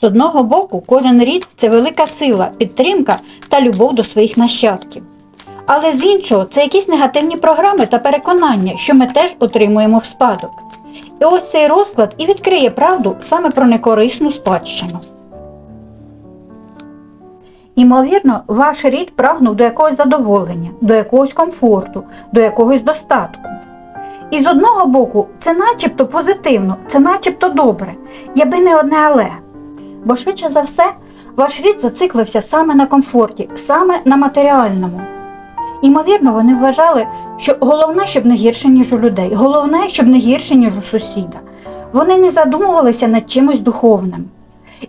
З одного боку, кожен рід це велика сила, підтримка та любов до своїх нащадків. Але з іншого, це якісь негативні програми та переконання, що ми теж отримуємо в спадок. І ось цей розклад і відкриє правду саме про некорисну спадщину. Імовірно, ваш рід прагнув до якогось задоволення, до якогось комфорту, до якогось достатку. І з одного боку, це начебто позитивно, це начебто добре, якби не одне але. Бо швидше за все, ваш рід зациклився саме на комфорті, саме на матеріальному. Імовірно, вони вважали, що головне, щоб не гірше, ніж у людей, головне, щоб не гірше, ніж у сусіда. Вони не задумувалися над чимось духовним.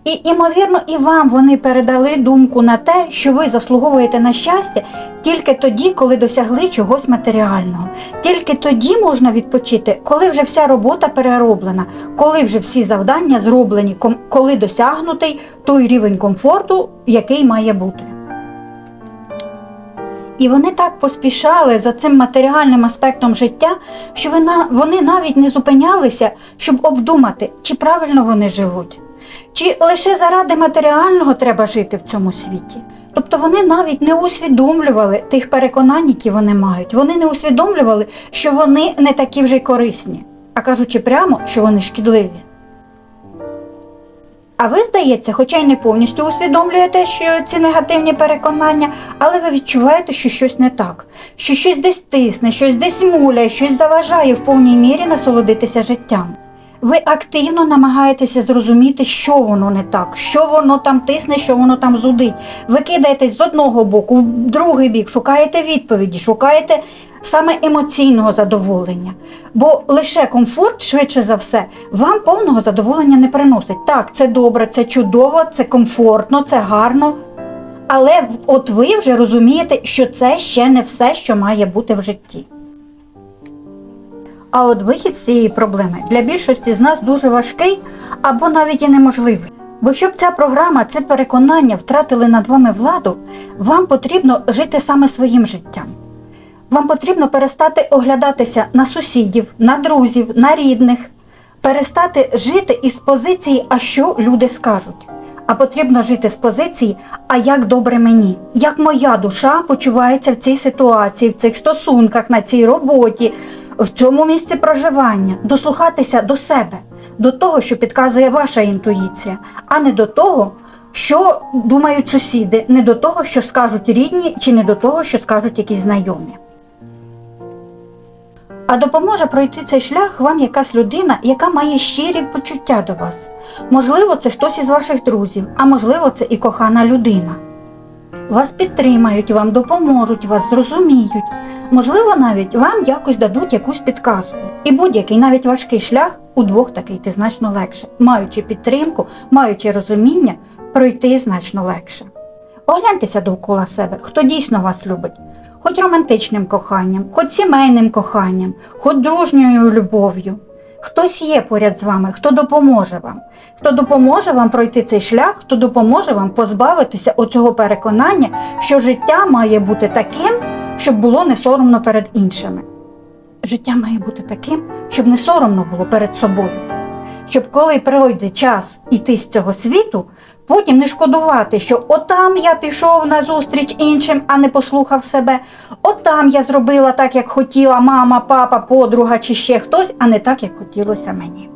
І, імовірно, і вам вони передали думку на те, що ви заслуговуєте на щастя тільки тоді, коли досягли чогось матеріального. Тільки тоді можна відпочити, коли вже вся робота перероблена, коли вже всі завдання зроблені, коли досягнутий той рівень комфорту, який має бути. І вони так поспішали за цим матеріальним аспектом життя, що вони навіть не зупинялися, щоб обдумати, чи правильно вони живуть, чи лише заради матеріального треба жити в цьому світі. Тобто вони навіть не усвідомлювали тих переконань, які вони мають. Вони не усвідомлювали, що вони не такі вже й корисні, а кажучи прямо, що вони шкідливі. А ви, здається, хоча й не повністю усвідомлюєте, що ці негативні переконання, але ви відчуваєте, що щось не так, що щось десь тисне, щось десь муляє, щось заважає в повній мірі насолодитися життям. Ви активно намагаєтеся зрозуміти, що воно не так, що воно там тисне, що воно там зудить. Ви кидаєтесь з одного боку, в другий бік, шукаєте відповіді, шукаєте саме емоційного задоволення. Бо лише комфорт, швидше за все, вам повного задоволення не приносить. Так, це добре, це чудово, це комфортно, це гарно. Але от ви вже розумієте, що це ще не все, що має бути в житті. А от вихід з цієї проблеми для більшості з нас дуже важкий або навіть і неможливий. Бо щоб ця програма, це переконання втратили над вами владу, вам потрібно жити саме своїм життям. Вам потрібно перестати оглядатися на сусідів, на друзів, на рідних, перестати жити із позиції, а що люди скажуть. А потрібно жити з позиції, а як добре мені, як моя душа почувається в цій ситуації, в цих стосунках, на цій роботі, в цьому місці проживання, дослухатися до себе, до того, що підказує ваша інтуїція, а не до того, що думають сусіди, не до того, що скажуть рідні, чи не до того, що скажуть якісь знайомі. А допоможе пройти цей шлях вам якась людина, яка має щирі почуття до вас. Можливо, це хтось із ваших друзів, а можливо, це і кохана людина. Вас підтримають, вам допоможуть, вас зрозуміють. Можливо, навіть вам якось дадуть якусь підказку. І будь-який навіть важкий шлях удвох такий йти значно легше. Маючи підтримку, маючи розуміння, пройти значно легше. Огляньтеся довкола себе, хто дійсно вас любить, хоч романтичним коханням, хоч сімейним коханням, хоч дружньою любов'ю. Хтось є поряд з вами, хто допоможе вам, хто допоможе вам пройти цей шлях, хто допоможе вам позбавитися оцього переконання, що життя має бути таким, щоб було не соромно перед іншими. Життя має бути таким, щоб не соромно було перед собою. Щоб коли пройде час іти з цього світу, потім не шкодувати, що отам я пішов на зустріч іншим, а не послухав себе, отам я зробила так, як хотіла мама, папа, подруга чи ще хтось, а не так, як хотілося мені.